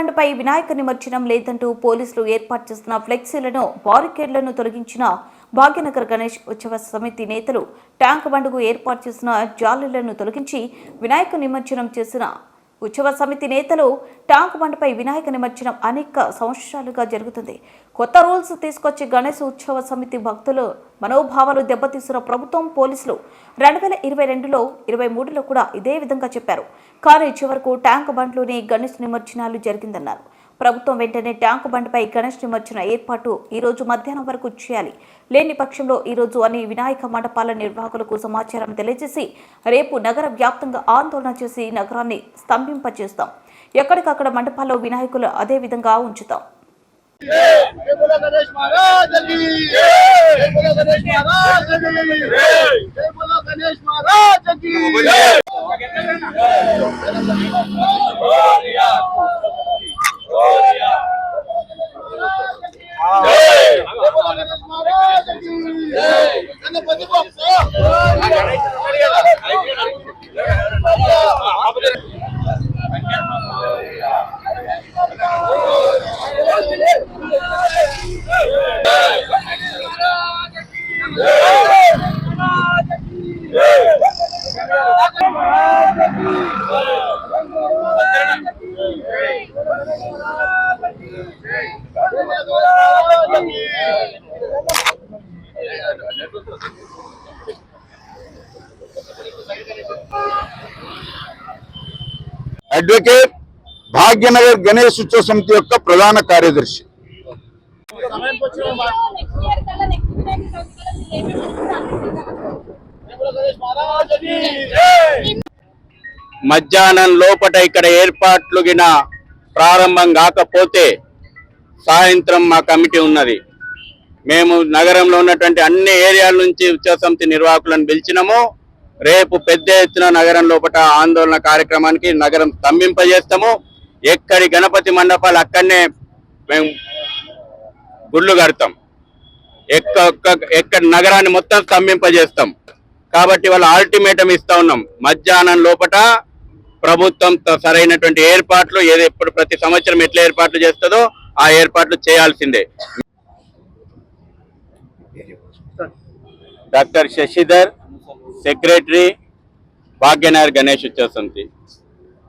బండ్పై వినాయక నిమజ్జనం లేదంటూ పోలీసులు ఏర్పాటు చేస్తున్న ఫ్లెక్సీలను బారికేడ్లను తొలగించిన భాగ్యనగర్ గణేష్ ఉత్సవ సమితి నేతలు ట్యాంక్ బండ్కు ఏర్పాటు చేసిన జాలీలను తొలగించి వినాయక నిమజ్జనం చేసిన ఉత్సవ సమితి నేతలు ట్యాంక్ బండ్పై వినాయక నిమజ్జనం అనేక సంవత్సరాలుగా జరుగుతుంది. కొత్త రూల్స్ తీసుకొచ్చి గణేష్ ఉత్సవ సమితి భక్తులు మనోభావాలు దెబ్బతీస్తున్న ప్రభుత్వం పోలీసులు రెండు వేల ఇరవై రెండులో ఇరవై మూడులో కూడా ఇదే విధంగా చెప్పారు. కానీ చివరకు ట్యాంక్ బండ్లోనే గణేష్ నిమజ్జనాలు జరిగిందన్నారు ప్రభుత్వం వెంటనే ట్యాంకు బండ్పై గణేష్ నిమజ్జన ఏర్పాటు ఈరోజు మధ్యాహ్నం వరకు చేయాలి లేని పక్షంలో ఈ రోజు అన్ని వినాయక మండపాల నిర్వాహకులకు సమాచారం తెలియజేసి రేపు నగర వ్యాప్తంగా ఆందోళన చేసి నగరాన్ని స్తంభింపచేస్తాం ఎక్కడికక్కడ మండపాల్లో వినాయకులు అదే విధంగా ఉంచుతాం जय Hey! అడ్వకేట్ భాగ్యనగర్ గణేష్ ఉత్సవ సమితి యొక్క ప్రధాన కార్యదర్శి. మధ్యాహ్నం లోపట ఇక్కడ ఏర్పాట్లు గిన ప్రారంభం కాకపోతే సాయంత్రం మా కమిటీ ఉన్నది. మేము నగరంలో ఉన్నటువంటి అన్ని ఏరియాల నుంచి ఉత్సవ సమితి నిర్వాహకులను పిలిచినాము. రేపు పెద్ద ఎత్తున నగరం లోపట ఆందోళన కార్యక్రమానికి నగరం స్తంభింపజేస్తాము. ఎక్కడి గణపతి మండపాలు అక్కడనే మేము గుళ్ళు కడతాం. ఎక్క ఎక్కడి ఎక్కడ నగరాన్ని మొత్తం స్తంభింపజేస్తాం. కాబట్టి వాళ్ళ ఆల్టిమేటం ఇస్తా ఉన్నాం. మధ్యాహ్నం లోపట ప్రభుత్వం సరైనటువంటి ఏర్పాట్లు ఏది ఎప్పుడు ప్రతి సంవత్సరం ఎట్లా ఏర్పాట్లు చేస్తుందో ఆ ఏర్పాట్లు చేయాల్సిందే. డాక్టర్ శశిధర్ సెక్రటరీ భాగ్యనగర్ గణేష్ ఉత్సవ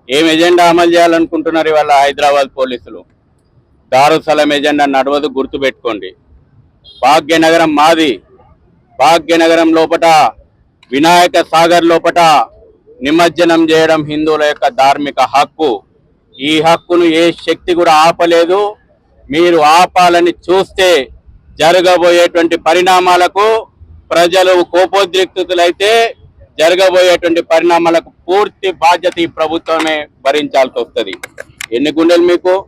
ఏం ఎజెండా అమలు చేయాలనుకుంటున్నారు ఇవాళ హైదరాబాద్ పోలీసులు? దారుసలం ఎజెండా నడవదు గుర్తుపెట్టుకోండి. భాగ్యనగరం మాది. భాగ్యనగరం లోపట వినాయక సాగర్ లోపట నిమజ్జనం చేయడం హిందువుల యొక్క ధార్మిక హక్కు. ఈ హక్కును ఏ శక్తి కూడా ఆపలేదు. మీరు ఆపాలని చూస్తే జరగబోయేటువంటి పరిణామాలకు ప్రజలు కోపోద్రిక్తులైతే జరగబోయేటువంటి పరిణామాలకు పూర్తి బాధ్యత ఈ ప్రభుత్వమే భరించాల్సి వస్తుంది. ఎన్ని గుండెలు మీకు?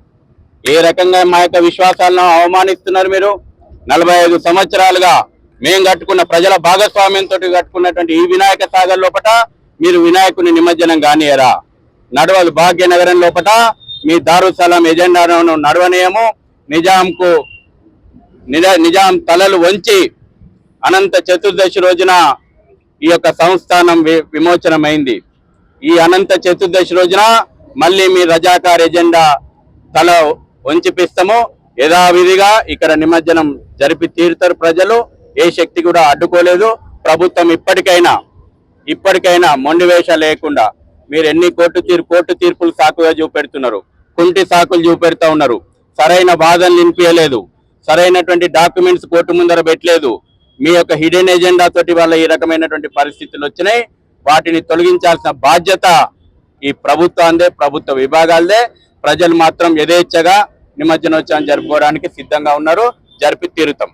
ఏ రకంగా మా యొక్క విశ్వాసాలను అవమానిస్తున్నారు మీరు? నలభై ఐదు సంవత్సరాలుగా మేము కట్టుకున్న ప్రజల భాగస్వామ్యంతో కట్టుకున్నటువంటి ఈ వినాయక సాగర్ లోపట మీరు వినాయకుని నిమజ్జనం కానియరా. నడవదు భాగ్యనగరం లోపట మీ దారుసలం ఎజెండాను నడవనీయము. నిజాంకు నిజా- నిజాం తలలు వంచి అనంత చతుర్దశి రోజున ఈ యొక్క సంస్థానం వి- విమోచనమైంది. ఈ అనంత చతుర్దశి రోజున మళ్ళీ మీ రజాకార్ ఎజెండా తల వంచిపిస్తాము. యథావిధిగా ఇక్కడ నిమజ్జనం జరిపి తీరుతారు ప్రజలు. ఏ శక్తి కూడా అడ్డుకోలేదు. ప్రభుత్వం ఇప్పటికైనా ఇప్పటికైనా మొండి వేష లేకుండా మీరు ఎన్ని కోర్టు తీర్పు కోర్టు తీర్పులు సాకుగా చూపెడుతున్నారు? కుంటి సాకులు చూపెడతా ఉన్నారు. సరైన వాదనలు వినిపించలేదు. సరైనటువంటి డాక్యుమెంట్స్ కోర్టు ముందర పెట్టలేదు. మీ యొక్క హిడెన్ ఎజెండా తోటి వల్ల ఈ రకమైనటువంటి పరిస్థితులు వచ్చినాయి. వాటిని తొలగించాల్సిన బాధ్యత ఈ ప్రభుత్వాందే ప్రభుత్వ విభాగాలదే. ప్రజలు మాత్రం యథేచ్ఛగా నిమజ్జనోత్సవం జరుపుకోవడానికి సిద్ధంగా ఉన్నారు. జరిపి తీరుతాం.